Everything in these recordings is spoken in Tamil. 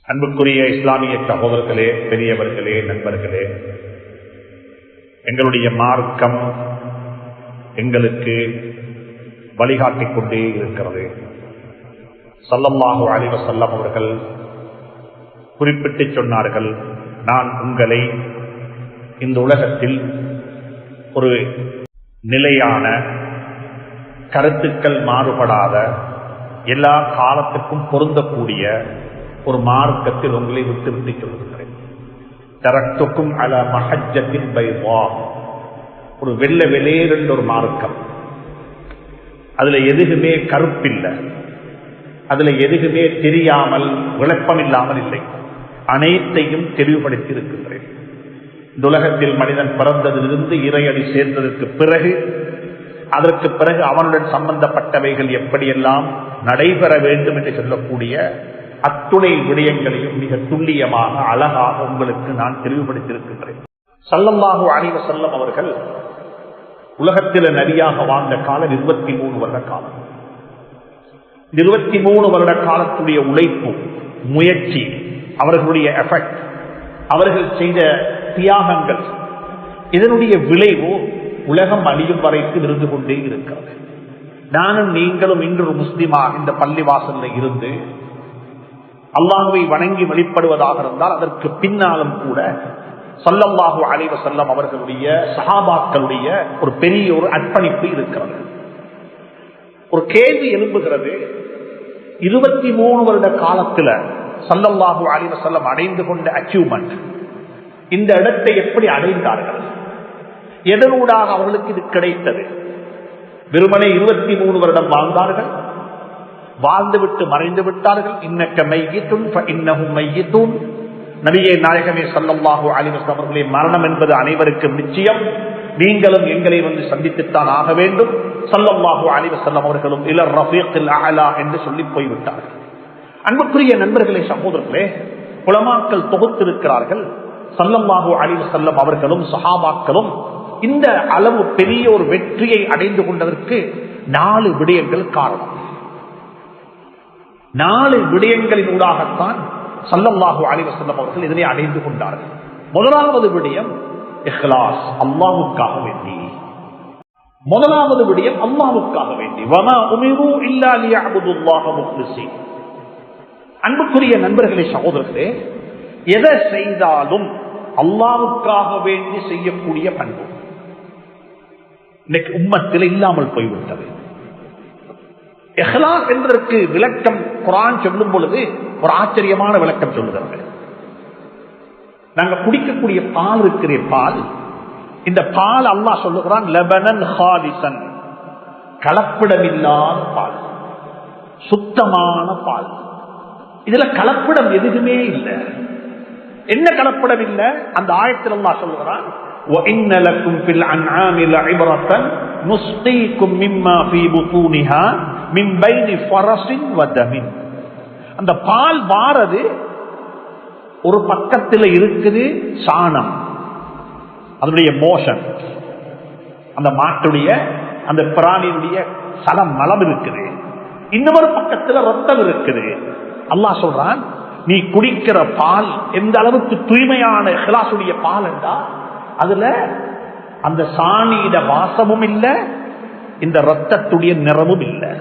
அன்புக்குரிய இஸ்லாமிய சகோதரர்களே பெரியவர்களே நண்பர்களே எங்களுடைய மார்க்கம் எங்களுக்கு வழிகாட்டிக் கொண்டே இருக்கிறது. சல்லம்மாஹு அலிவ செல்லம் அவர்கள் குறிப்பிட்டு சொன்னார்கள் நான் உங்களை இந்த உலகத்தில் ஒரு நிலையான கருத்துக்கள் மாறுபடாத எல்லா காலத்துக்கும் பொருந்தக்கூடிய ஒரு மார்க்கத்தில் உங்களை விட்டு விட்டு சொல்லுகிறேன். தரத்துக்கும் அல மஹஜத்தின் பைவா ஒரு வெள்ள வெளியேறென்ற ஒரு மார்க்கம். அதுல எதுகுமே கருப்பில்லை. அதுல எதுகுமே தெரியாமல் விளப்பம் இல்லாமல் இல்லை. அனைத்தையும் தெளிவுபடுத்தி இருக்கின்றேன் இந்த உலகத்தில் மனிதன் பிறந்ததிலிருந்து இறையடி சேர்ந்ததற்கு பிறகு அதற்கு பிறகு அவனுடன் சம்பந்தப்பட்டவைகள் எப்படியெல்லாம் நடைபெற வேண்டும் என்று சொல்லக்கூடிய அத்துணை விடயங்களையும் மிக துல்லியமாக அழகாக உங்களுக்கு நான் தெளிவுபடுத்தியிருக்கின்றேன். சல்லல்லாஹு அணிவ செல்லம் அவர்கள் உலகத்தில் நபியாக வாழ்ந்த காலம் இருபத்தி மூணு வருட காலம். இருபத்தி மூணு வருட காலத்துடைய உழைப்பு முயற்சி அவர்களுடைய எஃபெக்ட் அவர்கள் செய்த தியாகங்கள் இதனுடைய விளைவு உலகம் அழியும் வரைக்கும் இருந்து கொண்டே இருக்கிறது. நானும் நீங்களும் இன்று ஒரு முஸ்லிமாக இந்த பள்ளிவாசல்ல இருந்து அல்லாஹுவை வணங்கி வெளிப்படுவதாக இருந்தால் அதற்கு பின்னாலும் கூட சல்லல்லாஹு அலைவ செல்லம் அவர்களுடைய சகாபாக்களுடைய ஒரு பெரிய ஒரு அர்ப்பணிப்பு இருக்கிறது. ஒரு கேள்வி எழும்புகிறது. இருபத்தி மூணு வருட காலத்துல சல்லல்லாஹு அலைவ செல்லம் அடைந்து கொண்ட அச்சீவ்மெண்ட் இந்த இடத்தை எப்படி அடைந்தார்கள்? எதனூடாக அவர்களுக்கு இது கிடைத்தது? வெறுமனே இருபத்தி மூணு வருடம் வாழ்ந்தார்கள்? வாழ்ந்துவிட்டு மறைந்து விட்டார்கள். இன்னக்க மையத்தும் இன்னகும் மையத்தும் நபியே நாயகமே சல்லல்லாஹு அலிவஸ் அவர்களே மரணம் என்பது அனைவருக்கும் நிச்சயம். நீங்களும் எங்களை வந்து சந்தித்துத்தான் ஆக வேண்டும். சல்லல்லாஹு அலிவசல்லம் அவர்களும் இளர் ரஃபீக்கில் அலா என்று சொல்லி போய்விட்டார்கள். அன்புக்குரிய நண்பர்களே சகோதரர்களே குளமாக்கள் தொகுத்திருக்கிறார்கள். அழிவு அலிவசல்லம் அவர்களும் சஹாபாக்களும் இந்த அளவு பெரிய ஒரு வெற்றியை அடைந்து கொண்டதற்கு நாலு விடயங்கள் காரணம். நாலு விடயங்களின் ஊடாகத்தான் சல்லல்லாஹு அலிவசல்லம் அவர்கள் இதனை அடைந்து கொண்டார்கள். முதலாவது விடயம் இஹ்லாஸ் அல்லாவுக்காக வேண்டி. முதலாவது விடயம் அல்லாவுக்காக வேண்டி. வமா உமிரு இல்லாலியாபுதுல்லாஹ முஹ்லிசி அன்புக்குரிய நண்பர்களே சகோதரர்களே எதை செய்தாலும் அல்லாவுக்காக வேண்டி செய்யக்கூடிய பண்பு. இன்னைக்கு உம்மத்தில் இல்லாமல் போய்விட்டது. எஹ்லாஸ் என்பதற்கு விளக்கம் குரான் சொல்லும் பொழுது ஒரு ஆச்சரியமான விளக்கம் சொல்லுகிறது நாங்க குடிக்கக்கூடிய பால் இருக்கிற பால் இந்த பால் அல்லா சொல்லுகிறான் லெபனன் ஹாலிசன் கலப்பிடமில்லாத பால் சுத்தமான பால் இதுல கலப்பிடம் எதுவுமே இல்லை என்ன கலப்படம் இல்லை அந்த ஆயத்தில் அல்லா சொல்லுகிறான் وَإِنَّ மின்பைனி ஃபரஸ்டின் வதமின். அந்த பால் வாரது ஒரு பக்கத்தில் இருக்குது சாணம். அதனுடைய மோஷன். அந்த மாட்டுடைய அந்த பிராணியுடைய சலம் மலம் இருக்குது. இன்னொரு பக்கத்தில் ரத்தம் இருக்குது. அல்லாஹ் சொல்றான் நீ குடிக்கிற பால் எந்த அளவுக்கு தூய்மையான ஹிலாசுடைய பால் என்றா அதுல அந்த சாணியிட வாசமும் இல்லை இந்த ரத்தத்துடைய நிறமும் இல்லை.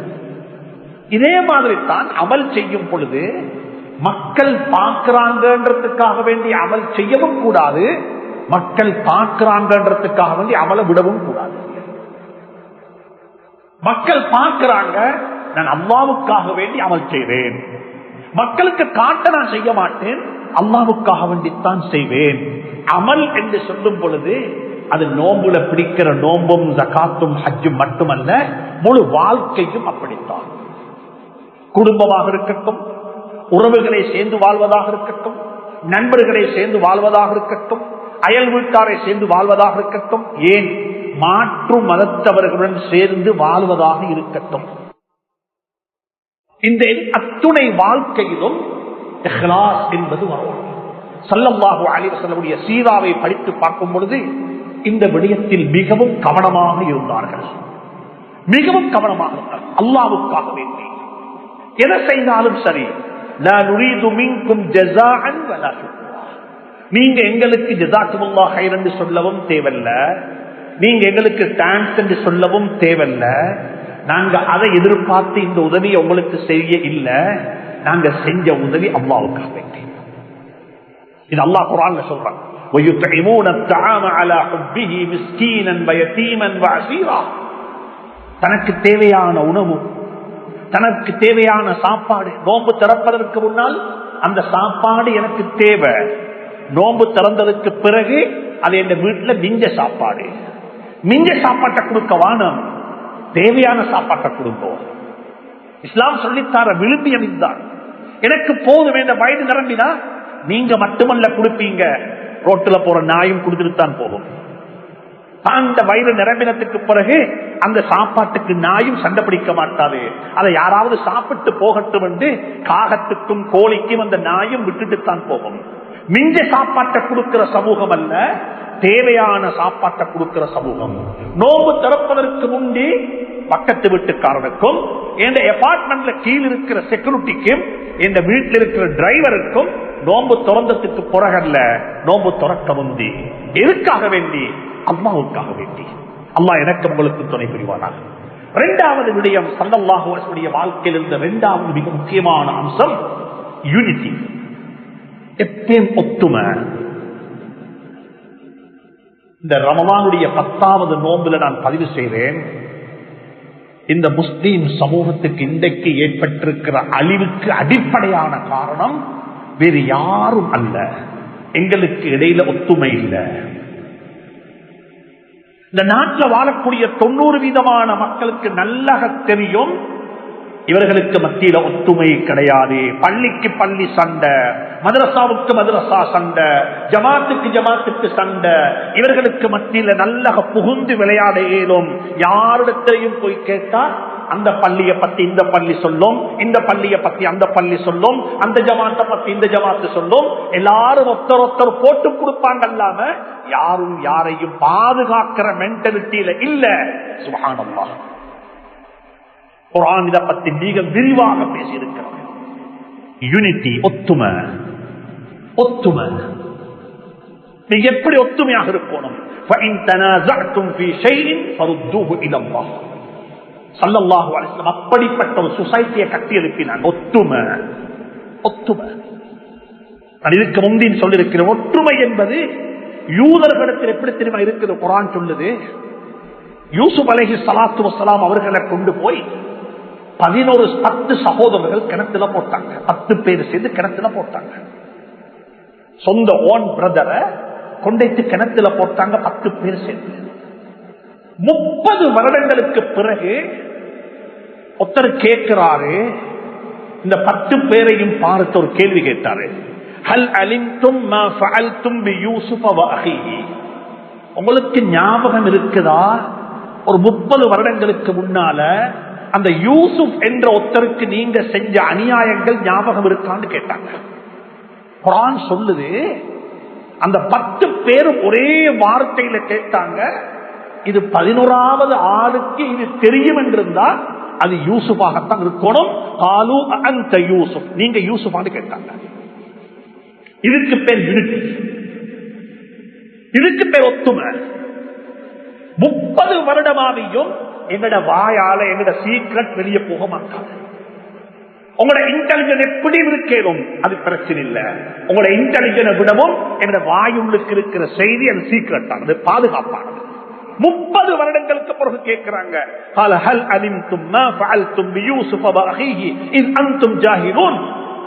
இதே மாதிரி தான் அமல் செய்யும் பொழுது மக்கள் பார்க்கிறாங்கன்றதுக்காக வேண்டி அமல் செய்யவும் கூடாது மக்கள் பார்க்கிறாங்கன்றதுக்காக வேண்டி அமலை விடவும் கூடாது. மக்கள் பார்க்கிறாங்க நான் அம்மாவுக்காக வேண்டி அமல் செய்வேன். மக்களுக்கு காட்ட நான் செய்ய மாட்டேன் அல்லாவுக்காக வேண்டித்தான் செய்வேன். அமல் என்று சொல்லும் பொழுது அது நோம்புல பிடிக்கிற நோம்பும் ஜகாத்தும் ஹஜ்ஜும் மட்டுமல்ல முழு வாழ்க்கையும் அப்படித்தான். குடும்பமாக இருக்கட்டும் உறவுகளை சேர்ந்து வாழ்வதாக இருக்கட்டும் நண்பர்களை சேர்ந்து வாழ்வதாக இருக்கட்டும் அயல் வீட்டாரை சேர்ந்து வாழ்வதாக இருக்கட்டும் ஏன் மாற்று மதத்தவர்களுடன் சேர்ந்து வாழ்வதாக இருக்கட்டும். இந்த அத்துணை வாழ்க்கையிலும் என்பது வரும் சல்லம்பாகு அலிவசனுடைய சீராவை படித்து பார்க்கும் பொழுது இந்த விடயத்தில் மிகவும் கவனமாக இருந்தார்கள். மிகவும் கவனமாக இருந்தார்கள். அல்லாவுக்காக வேண்டி. எதை செய்தாலும் சரி. நான் உரீது மின்கும் ஜசான் நீங்க எங்களுக்கு ஜசாக்குமுல்லாக என்று சொல்லவும் தேவல்ல நீங்க எங்களுக்கு டான்ஸ் என்று சொல்லவும் தேவல்ல நாங்க அதை எதிர்பார்த்து இந்த உதவியை உங்களுக்கு செய்ய இல்லை. நாங்க செஞ்ச உதவி அல்லாவுக்காக வேண்டி. இது அல்லா குரான் சொல்றான். தனக்கு தேவையான உணவும் தனக்கு தேவையான சாப்பாடு நோன்பு திறப்பதற்கு முன்னால் அந்த சாப்பாடு எனக்கு தேவை. நோன்பு திறந்ததுக்கு பிறகு அது என் வீட்டுல மிஞ்ச சாப்பாடு. மிஞ்ச சாப்பாட்டை கொடுக்க வானம். தேவையான சாப்பாட்டை கொடுப்போம் இஸ்லாம் சொல்லித்தார விழும்பியம் இதுதான் எனக்கு போதும் என்ற வயது நிரம்பினா நீங்க மட்டுமல்ல கொடுப்பீங்க. ரோட்டுல போற நாயும் கொடுத்துட்டு தான் போகும். அந்த வயிறு நிரம்பினத்துக்கு பிறகு அந்த சாப்பாட்டுக்கு நாயும் சண்டை பிடிக்க மாட்டாது அதை யாராவது சாப்பிட்டு போகட்டும் என்று காகத்துக்கும் கோழிக்கும் அந்த நாயும் விட்டுட்டு தான் போகும். மிஞ்ச சாப்பாட்டை கொடுக்கிற சமூகம் அல்ல தேவையான சாப்பாட்டை கொடுக்கிற சமூகம். நோம்பு திறப்பதற்கு முன்பே பக்கத்து வீட்டுக்காரனுக்கும் என் அபார்ட்மெண்ட்ல கீழ் இருக்கிற செக்யூரிட்டிக்கும் என் வீட்டில் இருக்கிற டிரைவருக்கும் நோம்பு திறந்ததுக்கு பிறகல்ல நோம்பு திறக்க முந்தி. எதுக்காக வேண்டி? அம்மாவுக்காக வேண்டி. அம்மா எனக்கு உங்களுக்கு துணை புரிவானாக. இரண்டாவது விடயம் சல்லல்லாஹுடைய வாழ்க்கையில் இருந்த இரண்டாவது மிக முக்கியமான அம்சம் யூனிட்டி எப்பயும் ஒத்துமை? இந்த ரமமானுடைய பத்தாவது நோன்புல நான் பதிவு செய்தேன். இந்த முஸ்லீம் சமூகத்துக்கு இன்றைக்கு ஏற்பட்டிருக்கிற அழிவுக்கு அடிப்படையான காரணம் வேறு யாரும் அல்ல. எங்களுக்கு இடையில ஒத்துமை இல்லை. இந்த நாட்டில் வாழக்கூடிய தொண்ணூறு வீதமான மக்களுக்கு நல்லாக தெரியும். இவர்களுக்கு மத்தியில ஒத்துமை கிடையாது. பள்ளிக்கு பள்ளி சண்டை மதரசாவுக்கு மதரசா சண்டை ஜமாத்துக்கு ஜமாத்துக்கு சண்டை. இவர்களுக்கு மத்தியில நல்லக புகுந்து விளையாட இயலும் யாரிடத்தையும் போய் கேட்டா அந்த பள்ளியை பத்தி இந்த பள்ளி சொல்லும் இந்த பள்ளியை பத்தி அந்த பள்ளி சொல்லும் அந்த ஜமாத்தை பத்தி இந்த ஜமாத்து சொல்லும். எல்லாரும் ஒருத்தர் ஒருத்தர் போட்டு கொடுப்பாங்க அல்லாம யாரும் யாரையும் பாதுகாக்கிற மென்டாலிட்டியில இல்ல. சுகானம்மா குரான் இதை பத்தி மிக விரிவாக பேசியிருக்கிறார் யூனிட்டி ஒத்துமை. ஒத்துமை. நீங்க எப்படி ஒத்துமையாக இருக்கணும்? சல்லல்லாஹு அலிஸ்லாம் அப்படிப்பட்ட ஒரு சொசைட்டியை கட்டி எழுப்பினான் ஒத்துமை ஒத்துமை நான் இதுக்கு முந்தின் சொல்லியிருக்கிறேன். ஒற்றுமை என்பது யூதர்களிடத்தில் எப்படி தெரியுமா இருக்குது? குரான் சொல்லுது யூசுப் அலஹி சலாத்து வசலாம் அவர்களை கொண்டு போய் பதினோரு பத்து சகோதரர்கள் கிணத்துல போட்டாங்க. பத்து பேர் சேர்ந்து கிணத்துல போட்டாங்க. சொந்த ஓன் பிரதரை கொண்டைத்து கிணத்துல போட்டாங்க பத்து பேர் சேர்ந்து. முப்பது வருடங்களுக்கு பிறகு ஒருத்தர் கேட்கிறாரு இந்த பத்து பேரையும் பார்த்து ஒரு கேள்வி கேட்டாரு. ஹல் அலிம்தும் யூசுஃப உங்களுக்கு ஞாபகம் இருக்குதா? ஒரு முப்பது வருடங்களுக்கு முன்னால அந்த யூசுப் என்ற ஒருத்தருக்கு நீங்க செஞ்ச அநியாயங்கள் ஞாபகம் இருக்கான்னு கேட்டாங்க. குரான் சொல்லுது அந்த பத்து பேரும் ஒரே வார்த்தையில கேட்டாங்க இது பதினோராவது ஆளுக்கு இது தெரியும் என்றிருந்தால் அது யூசுஃபாகத்தான் இருக்கணும் காலு அந்த யூசுப் நீங்க யூசுஃபான்னு கேட்டாங்க. இதுக்கு பேர் இதுக்கு பேர் ஒத்துமை. முப்பது வருடமாவையும் எங்கட வாயால எங்கட சீக்ரெட் வெளியே போக மாட்டாங்க. உங்களோட இன்டெலிஜென்ட் எப்படி இருக்கேனும் அது பிரச்சனை இல்லை. உங்களோட இன்டெலிஜென்ட் விடவும் என்னோட வாயுள்ளுக்கு இருக்கிற செய்தி அது சீக்கிரட் ஆனது பாதுகாப்பானது. முப்பது வருடங்களுக்கு பிறகு கேட்கிறாங்க.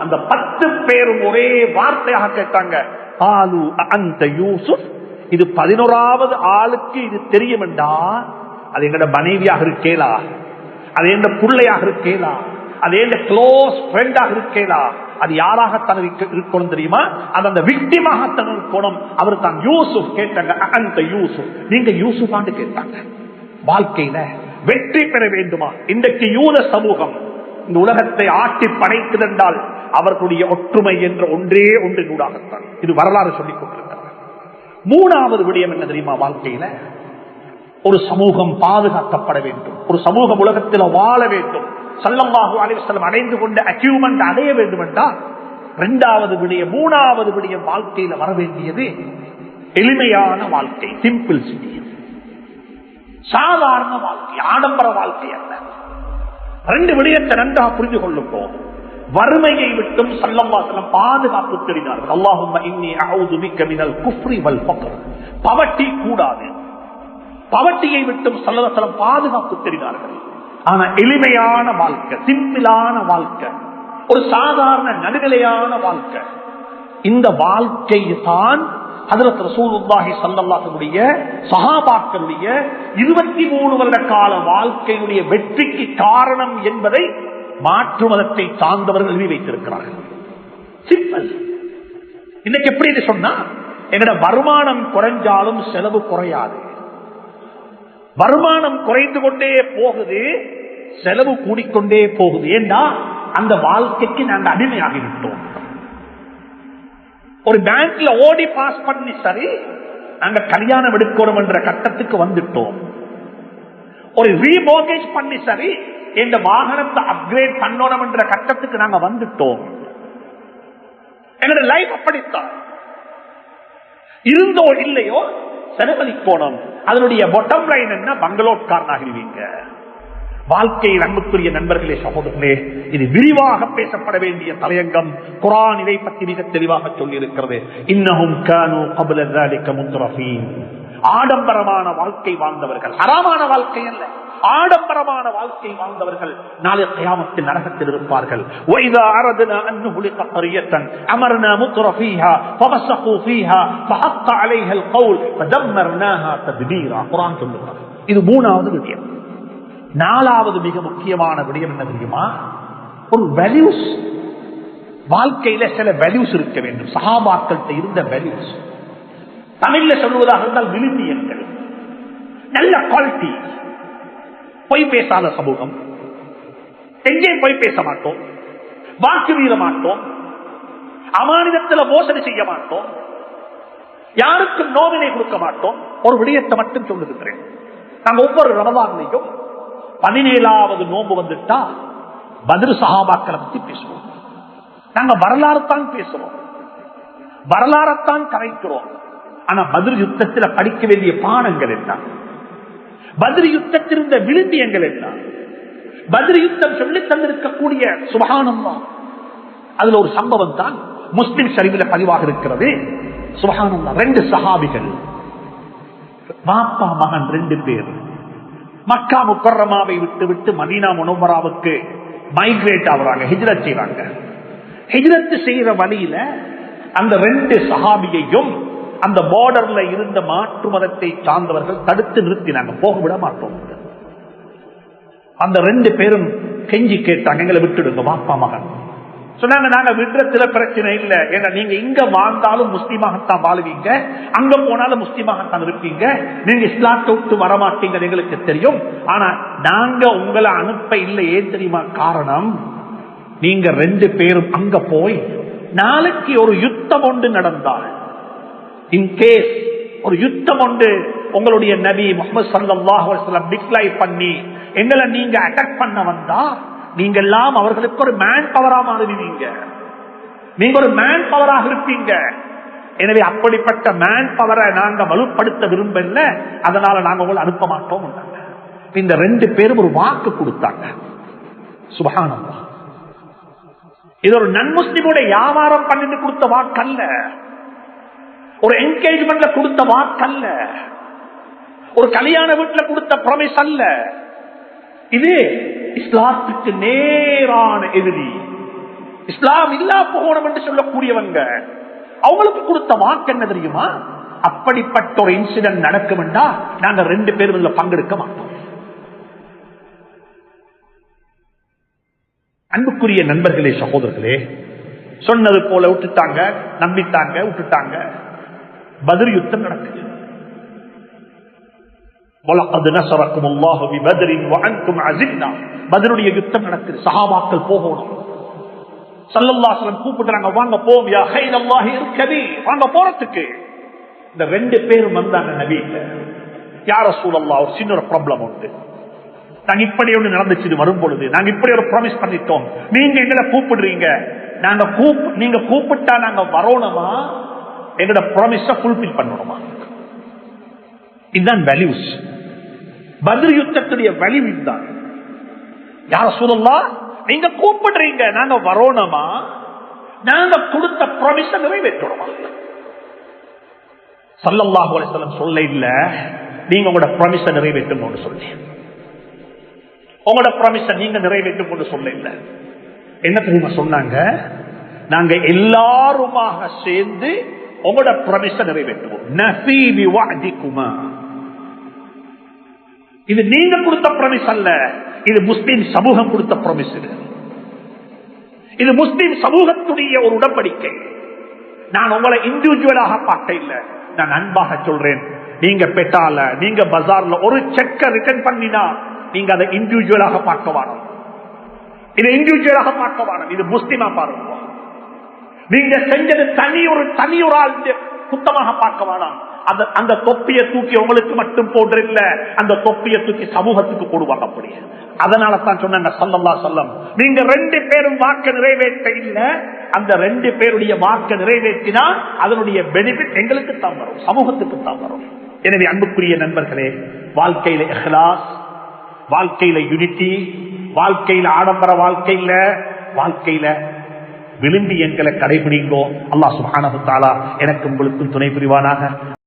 அந்த பத்து பேரும் ஒரே வார்த்தையாக கேட்டாங்க. ஆலு அந்த யூசுப் இது பதினோராவது ஆளுக்கு இது தெரியும் என்றா அது எங்கட மனைவியாக இருக்கேலா அது எந்த பிள்ளையாக இருக்கேலா அது எந்த க்ளோஸ் ஃப்ரெண்டாக இருக்கேலா அது யாராகத்தான் இருக்க- இருக்கணும் தெரியுமா? அது அந்த விக்டிமாகத்தான் இருக்கணும் அவர் தான் யூசுப். கேட்டாங்க அந்த யூசுப். நீங்க யூசுஃபான்னு கேட்டாங்க. வாழ்க்கையில வெற்றி பெற வேண்டுமா? இன்றைக்கு யூத சமூகம் இந்த உலகத்தை ஆட்டி படைத்ததென்றால் அவர்களுடைய ஒற்றுமை என்ற ஒன்றே ஒன்று ஒன்றினூடாகத்தான் இது வரலாறு சொல்லிக் கொண்டிருக்கிறார் மூணாவது விடயம் என்ன தெரியுமா வாழ்க்கையில? ஒரு சமூகம் பாதுகாக்கப்பட வேண்டும். ஒரு சமூகம் உலகத்தில் வாழ வேண்டும். சல்லம்பாஹு அலைவசல்லம் அடைந்து கொண்ட அச்சீவ்மெண்ட் அடைய வேண்டும் என்றால் இரண்டாவது விடயம் மூணாவது விடயம் வாழ்க்கையில வர வேண்டியது எளிமையான வாழ்க்கை சிம்பிள் சிடியம் சாதாரண வாழ்க்கை ஆடம்பர வாழ்க்கை அல்ல. ரெண்டு விடயத்தை நன்றாக புரிந்து கொள்ளும் வறுமையை விட்டும் சல்லம்பாசலம் பாதுகாப்பு தெரிந்தார்கள் அல்லாஹும் பவட்டி கூடாது. பவட்டியை விட்டும் சல்லவசலம் பாதுகாப்பு தெரிந்தார்கள் ஆனா எளிமையான வாழ்க்கை சிம்பிளான வாழ்க்கை ஒரு சாதாரண நடுநிலையான வாழ்க்கை. இந்த வாழ்க்கை தான் ஹதரத் ரசூலுல்லாஹி ஸல்லல்லாஹுடைய சஹாபாக்களுடைய 23 வருட கால வாழ்க்கையுடைய வெற்றிக்கு காரணம் என்பதை மாற்று மதத்தை சார்ந்தவர்கள் எழுதி வைத்திருக்கிறார்கள். சிம்பிள் இன்னைக்கு எப்படி சொன்னா என்னோட வருமானம் குறைஞ்சாலும் செலவு குறையாது. வருமானம் குறைந்து கொண்டே போகுது செலவு கூடிக்கொண்டே போகுது. ஏண்டா? அந்த வாழ்க்கைக்கு நாங்கள் அடிமையாகிவிட்டோம். ஒரு பேங்க்ல ஓடி பாஸ் பண்ணி சரி நாங்க கல்யாணம் எடுக்கணும் என்ற கட்டத்துக்கு வந்துட்டோம். ஒரு ரீமோகேஜ் பண்ணி சரி எங்க வாகனத்தை அப்கிரேட் பண்ணணும் என்ற கட்டத்துக்கு நாங்க வந்துட்டோம். எங்களுடைய லைஃப் அப்படித்தான். இருந்தோ இல்லையோ செலவழிக்கோணும். அதனுடைய பொட்டம் லைன் என்ன? பங்களோட்காரனாகிருவீங்க வாழ்க்கையில் அன்புக்குரிய நண்பர்களே சகோதரர்களே இது விரிவாக பேசப்பட வேண்டிய தலையங்கம். குரான் இதை பற்றி மிக தெளிவாக சொல்லியிருக்கிறது. இன்னமும் ஆடம்பரமான வாழ்க்கை வாழ்ந்தவர்கள். அறமான வாழ்க்கை அல்ல. ஆடம்பரமான வாழ்க்கை வாழ்ந்தவர்கள் நாளை கயாமத்தில் நரகத்தில் இருப்பார்கள். இது மூணாவது விஷயம் நாலாவது மிக முக்கியமான விடயம் என்ன தெரியுமா? ஒரு வேல்யூஸ் வாழ்க்கையில சில வேல்யூஸ் இருக்க வேண்டும். சகாபாக்கள்கிட்ட இருந்த வேல்யூஸ் தமிழ்ல சொல்லுவதாக இருந்தால் விழுமியங்கள் நல்ல குவாலிட்டி பொய் பேசாத சமூகம். எங்கே பொய் பேச மாட்டோம். வாக்கு மீற மாட்டோம். அமானிதத்தில் மோசடி செய்ய மாட்டோம். யாருக்கும் நோவினை கொடுக்க மாட்டோம். ஒரு விடயத்தை மட்டும் சொல்லுகிறேன் நாங்கள் ஒவ்வொரு ரமதான்லையும் பதினேழாவது நோன்பு வந்துட்டா பதில் சகாபாக்களை பத்தி பேசுவோம். நாங்க வரலாறு தான் பேசுறோம் வரலாறத்தான் கரைக்கிறோம் ஆனா பதில் யுத்தத்தில் படிக்க வேண்டிய பாடங்கள் என்ன? பதில் யுத்தத்திலிருந்த விழுந்தியங்கள் என்ன? பதில் யுத்தம் சொல்லி தந்திருக்கக்கூடிய சுபகானந்தா அதுல ஒரு சம்பவம் தான் முஸ்லிம் சரிவில் பதிவாக இருக்கிறது. சுபகானந்தா ரெண்டு சகாபிகள் பாப்பா மகன் ரெண்டு பேர். மக்கா முக்கரமாவை விட்டு விட்டு மதீனா முனவராவுக்கு மைக்ரேட் ஆகுறாங்க ஹிஜ்ரத் செய்வாங்க ஹிஜ்ரத் செய்யற வழியில அந்த ரெண்டு சஹாபியையும் அந்த பார்டர்ல இருந்த மாற்று மதத்தை சார்ந்தவர்கள் தடுத்து நிறுத்தினாங்க. போக விட மாட்டோம். அந்த ரெண்டு பேரும் கெஞ்சி கேட்டாங்க எங்களை விட்டுடுங்க பாப்பா மகன். சொன்னாங்க நாங்க விடுறதுல பிரச்சனை இல்லை. ஏன்னா நீங்க இங்க வாழ்ந்தாலும் முஸ்லீமாகத்தான் வாழுவீங்க. அங்க போனாலும் முஸ்லீமாகத்தான் இருப்பீங்க. நீங்க இஸ்லாத்தை விட்டு வரமாட்டீங்க எங்களுக்கு தெரியும். ஆனா நாங்க உங்களை அனுப்ப இல்லை. ஏன் தெரியுமா? காரணம் நீங்க ரெண்டு பேரும் அங்க போய் நாளைக்கு ஒரு யுத்தம் ஒன்று நடந்தால் இன்கேஸ் ஒரு யுத்தம் ஒன்று உங்களுடைய நபி முகமது சல்லாஹ் டிக்ளை பண்ணி எங்களை நீங்க அட்டாக் பண்ண வந்தா நீங்க எல்லாம் அவர்களுக்கு ஒரு மேன் பவரா மாறுவீங்க. நீங்க ஒரு மேன் பவராக இருப்பீங்க. எனவே அப்படிப்பட்ட மேன் பவரை நாங்க வலுப்படுத்த விரும்பல. அதனால நாங்க உங்களை அனுப்ப மாட்டோம் இந்த ரெண்டு பேரும் ஒரு வாக்கு கொடுத்தாங்க. சுபகானந்தா இது ஒரு நன்முஸ்லிமுடைய வியாபாரம் பண்ணிட்டு கொடுத்த வாக்கல்ல. ஒரு என்கேஜ்மெண்ட்ல கொடுத்த வாக்கல்ல. ஒரு கல்யாண வீட்டுல கொடுத்த ப்ரொமிஸ் அல்ல. இது இஸ்லாத்துக்கு நேரான எதிரி. இஸ்லாம் இல்லா போகணும் என்று சொல்லக்கூடியவங்க அவங்களுக்கு கொடுத்த வாக்கு என்ன தெரியுமா? அப்படிப்பட்ட ஒரு இன்சிடென்ட் நடக்கும் என்றா நாங்க ரெண்டு பேரும் இதுல பங்கெடுக்க மாட்டோம். அன்புக்குரிய நண்பர்களே சகோதரர்களே சொன்னது போல விட்டுட்டாங்க நம்பிட்டாங்க விட்டுட்டாங்க. பதில் யுத்தம் நடக்குது. பதிலுடைய யுத்தம் நடக்குது. சகாபாக்கள் போகணும். சல்லல்லாசலம் கூப்பிடுறாங்க வாங்க போம் வாங்க போறதுக்கு. இந்த ரெண்டு பேரும் வந்தாங்க நவீன யார சூழல்லா ஒரு சின்ன ப்ராப்ளம் உண்டு. நாங்க இப்படி ஒண்ணு நடந்துச்சு வரும் பொழுது. நாங்க இப்படி ஒரு ப்ராமிஸ் பண்ணிட்டோம். நீங்க எங்களை கூப்பிடுறீங்க. நாங்க கூப் நீங்க கூப்பிட்டா நாங்க வரணுமா? எங்களோட ப்ராமிஸ ஃபுல்பில் பண்ணணுமா? இதுதான் வேல்யூஸ் பதில் யுத்தத்துடைய வேல்யூ இதுதான். யார சொல்லலாம் நீங்க கூப்பிடுறீங்க நாங்க வரோணமா? நாங்க கொடுத்த ப்ரொமிஷன் நிறைவேற்றணுமா சல்லல்லாஹு அலைஹி சொல்ல இல்ல நீங்க உங்களோட ப்ராமிஸ நிறைவேற்றும் சொல்லி. உங்களோட ப்ராமிஸ நீங்க நிறைவேற்றும் சொல்ல இல்ல. என்ன தெரியுமா சொன்னாங்க? நாங்க எல்லாருமாக சேர்ந்து உங்களோட ப்ராமிஸ நிறைவேற்றுவோம். இது நீங்க கொடுத்த பிரமிஸ் அல்ல. இது முஸ்லிம் சமூகம் கொடுத்த பிரமிஸ் இது. இது முஸ்லிம் சமூகத்துடைய ஒரு உடன்படிக்கை. நான் உங்களை இண்டிவிஜுவலாக பார்க்க இல்லை. நான் அன்பாக சொல்றேன். நீங்க பெட்டால நீங்க பஜார்ல ஒரு செக்க ரிட்டர்ன் பண்ணினா நீங்க அதை இண்டிவிஜுவலாக பார்க்க வேணும் இது இண்டிவிஜுவலாக பார்க்க வேணும் இது முஸ்லிமா பாருங்க. நீங்க செஞ்சது தனி ஒரு தனி ஒரு ஆள் சுத்தமாக பார்க்க வேணாம். அந்த அந்த தொப்பியை தூக்கி உங்களுக்கு மட்டும் போடுறில்ல அந்த தொப்பியை தூக்கி சமூகத்துக்கு போடுவாங்க அப்படியே அதனால தான் சொன்னாங்க சல்லல்லா சொல்லம் நீங்க ரெண்டு பேரும் வாக்க நிறைவேற்ற இல்ல. அந்த ரெண்டு பேருடைய வாக்க நிறைவேற்றினா அதனுடைய பெனிஃபிட் எங்களுக்கு தான் வரும். சமூகத்துக்கு தான் வரும். எனவே அன்புக்குரிய நண்பர்களே வாழ்க்கையில எஹ்லாஸ் வாழ்க்கையில யூனிட்டி வாழ்க்கையில ஆடம்பர வாழ்க்கையில வாழ்க்கையில விரும்பி எங்களை கடைபிடிங்கோ. அல்லா சுபானு தாலா எனக்கு உங்களுக்கும் துணை புரிவானாக.